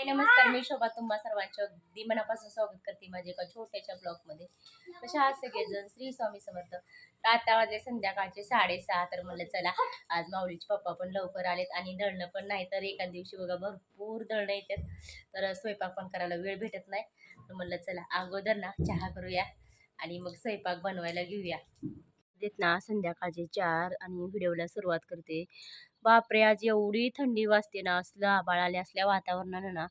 हाय नमस्कार मी शोभा तुम्हा सर्वांच्या अगदी मनापासून स्वागत करते माझ्या एका छोट्याच्या ब्लॉगमध्ये. तसे आज सगळेजण? श्री स्वामी समर्थ. आता वाजले संध्याकाळचे साडेसहा तर म्हणलं चला आज माऊलीचे पप्पा पण लवकर आलेत आणि दळणं पण नाही तर एका दिवशी बघा भरपूर दळणं येतात. तर स्वयंपाक पण करायला वेळ भेटत नाही. तर म्हणलं चला अगोदर ना चहा करूया आणि मग स्वयंपाक बनवायला घेऊया. देत ना संध्याकाळचे चार आणि व्हिडिओला सुरुवात करते. बापरे! आज एवढी थंडी वाजते ना असलं आभाळ आले असल्या वातावरणानं ना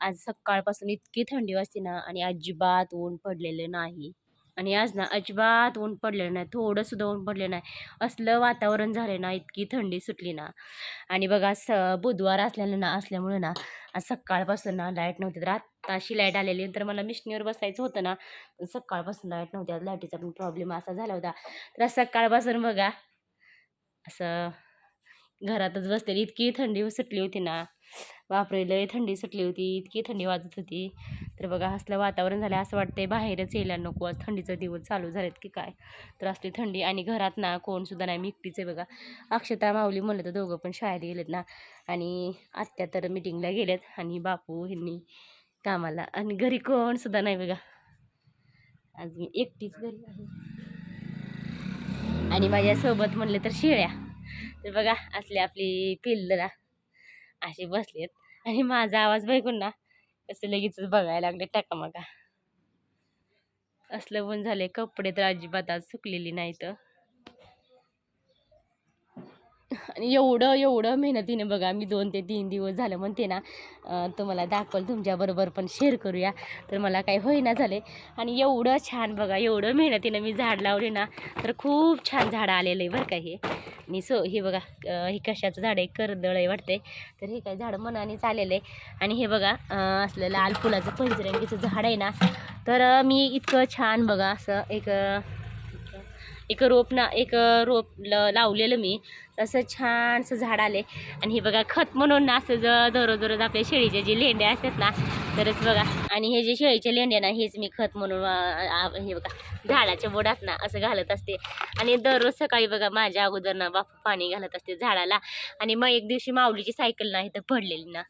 आज सकाळपासून इतकी थंडी वाजते ना आणि अजिबात ऊन पडलेलं नाही. आणि आज ना अजिबात ऊन पडलेलं नाही थोडंसुद्धा ऊन पडलेलं नाही. असलं वातावरण झालं ना इतकी थंडी सुटली ना. आणि बघा स बुधवार असल्यानं ना असल्यामुळं ना आज सकाळपासून ना लाइट नव्हती. तर आत्ताशी लाइट आलेली तर मला मिशनीवर बसायचं होतं ना सकाळपासून लाइट नव्हती. आज लाईटीचा पण प्रॉब्लेम असा झाला होता. तर सकाळपासून बघा असं घरातच बसलेली. इतकी थंडी सुटली होती ना. बापरे लय थंडी सुटली होती. इतकी थंडी वाजत होती. तर बघा असलं वातावरण झालं असं वाटतंय बाहेरच यायला नको. आज थंडीचं दिवस चालू झालेत की काय? तर असली थंडी आणि घरात ना कोण सुद्धा नाही. मी एकटीच आहे बघा. अक्षता माऊली म्हणलं तर दोघं पण शाळेत गेलेत ना. आणि आत्या तर मिटिंगला गेलेत आणि बापू ह्यांनी कामाला. आणि घरी कोण सुद्धा नाही बघा. आज मी एकटीच घरी आहे. आणि माझ्यासोबत म्हणलं तर शेळ्या. तर बघा असले आपली पिल्ल ना असे बसलेत. आणि माझा आवाज बघून ना कसं लगेच बघायला लागले टाकामाका असलं पण झाले कपडे तर अजिबात आज सुकलेली नाहीत. आणि एवढं एवढं मेहनतीने बघा मी दोन ते तीन दिवस झालं म्हणते ना तुम्हाला दाखवलं तुमच्याबरोबर पण शेअर करूया. तर मला काही होईना झाले. आणि एवढं छान बघा एवढं मेहनतीनं मी झाड लावले ना तर खूप छान झाडं आलेलं आहे बरं का हे. आणि सो हे बघा हे कशाचं झाड आहे? करदळ आहे वाटते तर हे काय झाड मनानेच आलेलं आहे. आणि हे बघा असलेलं असलं लाल फुलाचं पंचरंगीचं झाड आहे ना तर मी इतकं छान बघा असं एक एक रोप ना एक रोप ल लावलेलं मी. असं छानसं झाड आले. आणि हे बघा खत म्हणून ना असं ज दररोज दररोज आपल्या शेळीचे जे लेंड्या असतात ना तरच बघा. आणि हे जे शेळीचे लेंड्या ना हेच मी खत म्हणून हे बघा झाडाच्या बोडात ना असं घालत असते. आणि दररोज सकाळी बघा माझ्या अगोदर ना बापू पाणी घालत असते झाडाला. आणि मग एक दिवशी माऊलीची सायकल ना इथं पडलेली ना.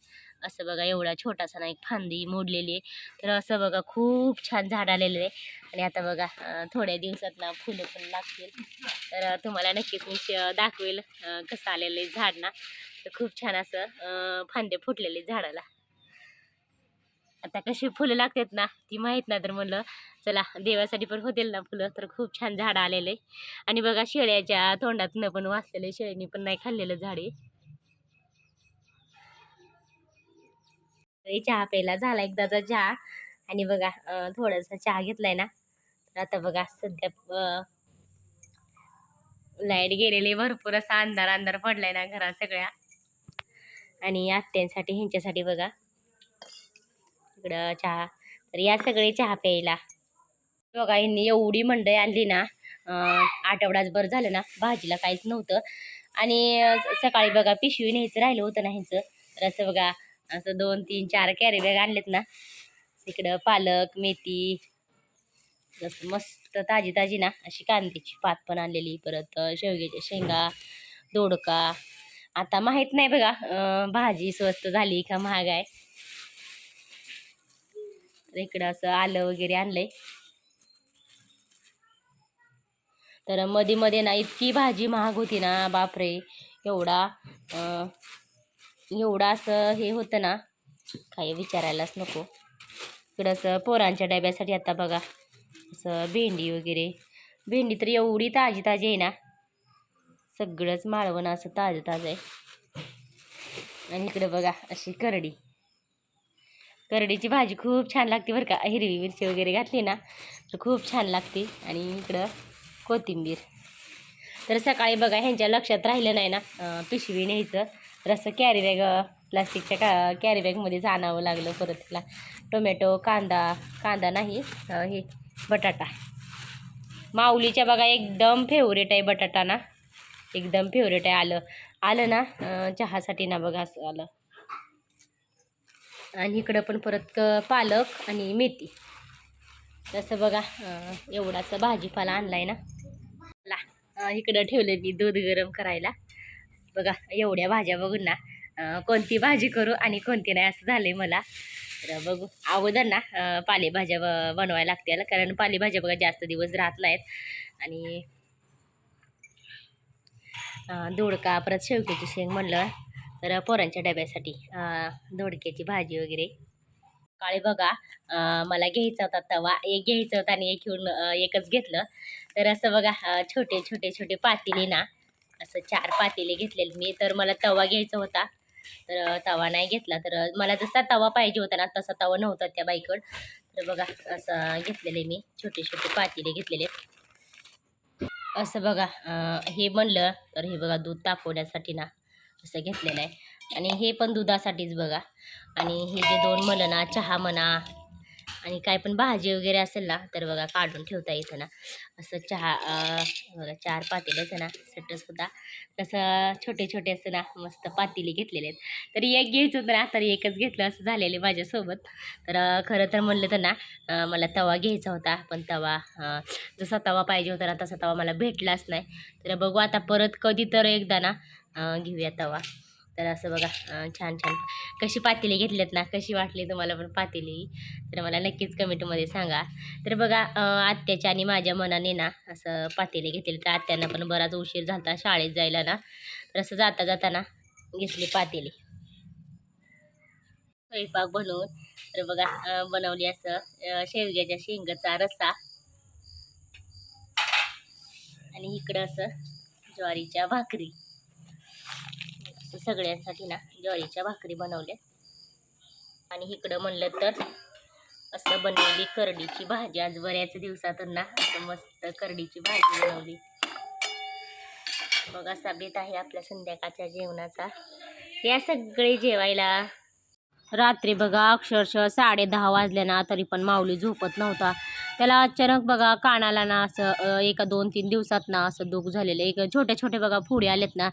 असं बघा एवढा छोटासा ना एक फांदी मोडलेली आहे. तर असं बघा खूप छान झाड आलेलं आहे. आणि आता बघा थोड्या दिवसात ना फुलं पण लागतील. तर तुम्हाला नक्कीच मी श- दाखवेल कसं आलेलं आहे झाड ना. तर खूप छान असं फांदे फुटलेले झाडाला. आता कशी फुलं लागतात ना ती माहीत ना तर म्हणलं चला देवासाठी पण होतील ना फुलं. तर खूप छान झाड आलेलं आहे. आणि बघा शेळ्याच्या तोंडातनं पण वाचलेलं शेळ्यांनी पण नाही खाल्लेलं झाड आहे. चहा प्यायला झाला एकदाचा चहा. आणि बघा थोडासा चहा घेतलाय ना. तर आता बघा सध्या लाइट गेलेली भरपूर असा अंधार अंधार पडलाय ना घरात सगळ्या. आणि आत्यांसाठी ह्यांच्यासाठी बघा. इकडं चहा. तर या सगळे चहा प्यायला. बघा यांनी एवढी मंडई आणली ना अं, आठवडाच झालं ना भाजीला काहीच नव्हतं. आणि सकाळी बघा पिशवी न्यायचं राहिलं होतं ना ह्यांचं. तर असं बघा असं दोन तीन चार कॅरी बॅग आणलेत ना. इकडं पालक मेथी जसं मस्त ताजी ताजी ना अशी कांद्याची पात पण आणलेली. परत शेवग्याच्या शेंगा दोडका. आता माहीत नाही बघा भाजी स्वस्त झाली का महाग आहे. तर इकडं असं आलं वगैरे आणलंय. तर मध्ये मध्ये ना इतकी भाजी महाग होती ना बापरे. एवढा एवढं असं हे होतं ना काही विचारायलाच नको. इकडं असं पोरांच्या डब्यासाठी आता बघा असं भेंडी वगैरे. भेंडी तर एवढी ताजी ताजी आहे ना सगळंच माळवण असं ताजं ताजं आहे. आणि इकडं बघा अशी करडी. करडीची भाजी खूप छान लागते बरं का. हिरवी मिरची वगैरे घातली ना तर खूप छान लागते. आणि इकडं कोथिंबीर. तर सकाळी बघा ह्यांच्या लक्षात राहिलं नाही ना पिशवी न्यायचं. तर असं कॅरी बॅग प्लास्टिकच्या का कॅरी बॅगमध्येच आणावं लागलं परत तिला. टोमॅटो कांदा कांदा नाही हे बटाटा. माऊलीच्या बघा एकदम फेवरेट आहे बटाटा ना. एकदम फेवरेट आहे. आलं आलं ना चहासाठी ना बघा असं आलं. आणि इकडं पण परत क- पालक आणि मेथी. तसं बघा एवढाचं भाजीपाला आणला आहे ना. ला इकडं ठेवलं मी दूध गरम करायला. बघा एवढ्या भाज्या बघून ना कोणती भाजी करू आणि कोणती नाही असं झालंय मला. तर बघू अगोदर ना पालेभाज्या बनवायला लागतील. कारण पालेभाज्या बघा जास्त दिवस राहत नाहीत. आणि दोडका परत शेवग्याची शेंग म्हणलं तर पोरांच्या डब्यासाठी दोडक्याची भाजी वगैरे. काळी बघा मला घ्यायचा होता तवा एक घ्यायचा होता आणि एक घेऊन एकच घेतलं. तर असं बघा छोटे छोटे छोटे पातीने ना असं चार पातेले घेतलेले. मी तर मला तवा घ्यायचा होता. तर तवा नाही घेतला. तर मला जसा तवा पाहिजे होता ना तसा तवा नव्हता त्या बाईकड तर बघा असं घेतलेले मी. छोटे छोटे पातेले घेतलेले. असं बघा हे म्हणलं तर हे बघा दूध तापवण्यासाठी ना असं घेतलेलं आहे. आणि हे पण दुधासाठीच बघा. आणि हे जे दोन म्हणलं ना चहा म्हणा आणि काय पण भाजी वगैरे असेल ना तर बघा काढून ठेवता येतं ना. असं चहा बघा चार पातेलेच ना सुद्धा. तसं छोटे छोटे असं ना मस्त पातेले घेतलेले आहेत. तरी एक घ्यायचं होतं ना तर एकच घेतलं असं झालेलं आहे माझ्यासोबत. तर खरं तर म्हणलं तर ना मला तवा घ्यायचा होता पण तवा जसा तवा पाहिजे होता ना तसा तवा मला भेटलाच नाही. तर बघू आता परत कधी तर एकदा ना घेऊया तवा. तर असं बघा छान छान. कशी पातेली घेतल्यात ना कशी वाटली तुम्हाला पण पातेली. तर मला नक्कीच कमेंटमध्ये सांगा. तर बघा आत्याच्या आणि माझ्या मनाने ना असं पातेले घेतले. तर आत्यांना पण बराच उशीर झाला शाळेत जायला ना. तर असं जाता जाताना घेतली पातेली. स्वयंपाक बनवून. तर बघा बनवली असं शेवग्याच्या शेंगाचा रस्सा. आणि इकडं असं ज्वारीच्या भाकरी. असं सगळ्यांसाठी ना ज्वारीच्या भाकरी बनवल्या आणि इकडं म्हणलं तर असं बनवली करडीची भाजी. आज बऱ्याच दिवसातून ना असं मस्त करडीची भाजी बनवली. बघा असा बेत आहे आपल्या संध्याकाळच्या जेवणाचा. या सगळे जेवायला. रात्री बघा अक्षरशः साडे दहा वाजल्या ना तरी पण माऊली झोपत नव्हता. त्याला अचानक बघा कानाला ना असं एका दोन तीन दिवसात ना असं दुख झालेलं एक छोटे छोटे बघा फोडी आलेत ना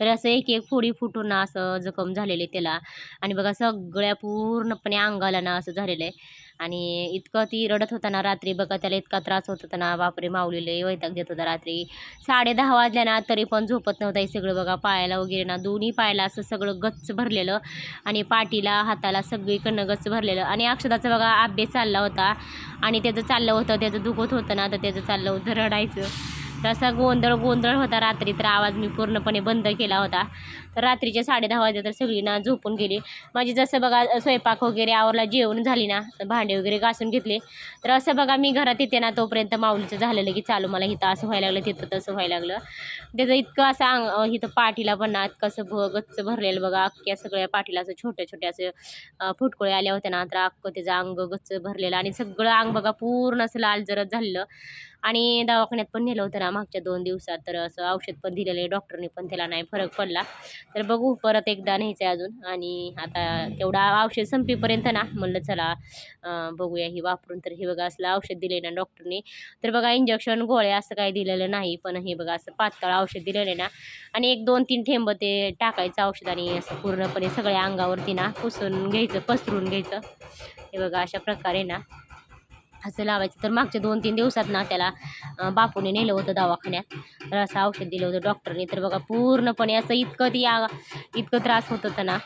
तर असं एक एक फोडी फुटून ना असं जखम झालेले त्याला. आणि बघा सगळ्या पूर्णपणे अंगाला ना असं झालेलं आहे. आणि इतकं ती रडत होता ना रात्री बघा त्याला इतका त्रास होत होता ना बापरे माऊलीले वैताग देत होता रात्री. साडे दहा वाजल्या ना तरी पण झोपत नव्हता हे सगळं बघा पायाला वगैरे ना दोन्ही पायाला असं सगळं गच्च भरलेलं आणि पाठीला हाताला सगळीकडनं गच्च भरलेलं. आणि अक्षदाचा बघा अभ्यास चालला होता आणि त्याचं चाललं होतं त्याचं दुखत होतं ना तर त्याचं चाललं होतं रडायचं. तसा गोंधळ गोंधळ होता रात्री तर आवाज मी पूर्णपणे बंद केला होता. तर रात्रीच्या साडे दहा वाजले तर सगळी ना झोपून गेली. माझी जसं बघा स्वयंपाक वगैरे आवरला जेवण झाली ना भांडे वगैरे घासून घेतले. तर असं बघा मी घरात येते ना तोपर्यंत माऊलीचं झालेलं की चालू मला इथं असं व्हायला लागलं तिथं तसं व्हायला लागलं. त्याचं इतकं असं अंग इथं पाठीला पण ना कसं भ गच्च भरलेलं बघा अख्ख्या सगळ्या पाठीला असं छोट्या छोट्या असं फुटकुळे आल्या होत्या ना तर अख्खं त्याचं अंग गच्च भरलेलं आणि सगळं अंग बघा पूर्ण असं लाल जरत झालेलं. आणि दवाखान्यात पण नेलं होतं ना मागच्या दोन दिवसात तर असं औषध पण दिलेलं आहे डॉक्टरने पण त्याला नाही फरक पडला. तर बघू परत एकदा न्यायचं आहे अजून. आणि आता तेवढा औषध संपेपर्यंत ना म्हणलं चला बघूया ही वापरून तर हे बघा असलं औषध दिले ना डॉक्टरने. तर बघा इंजेक्शन गोळ्या असं काही दिलेलं नाही पण हे बघा असं पातळ औषध दिलेलं आहे ना. आणि एक दोन तीन थेंब ते टाकायचं औषध आणि असं पूर्णपणे सगळ्या अंगावरती ना पुसून घ्यायचं पसरून घ्यायचं. हे बघा अशा प्रकारे ना. असं लावायचं. तर मागच्या दोन तीन दिवसात ना त्याला बापूने नेलं होतं दवाखान्यात. तर असं औषध दिलं होतं डॉक्टरने. तर बघा पूर्णपणे असं इतकं ती इतकं त्रास होत होता ना.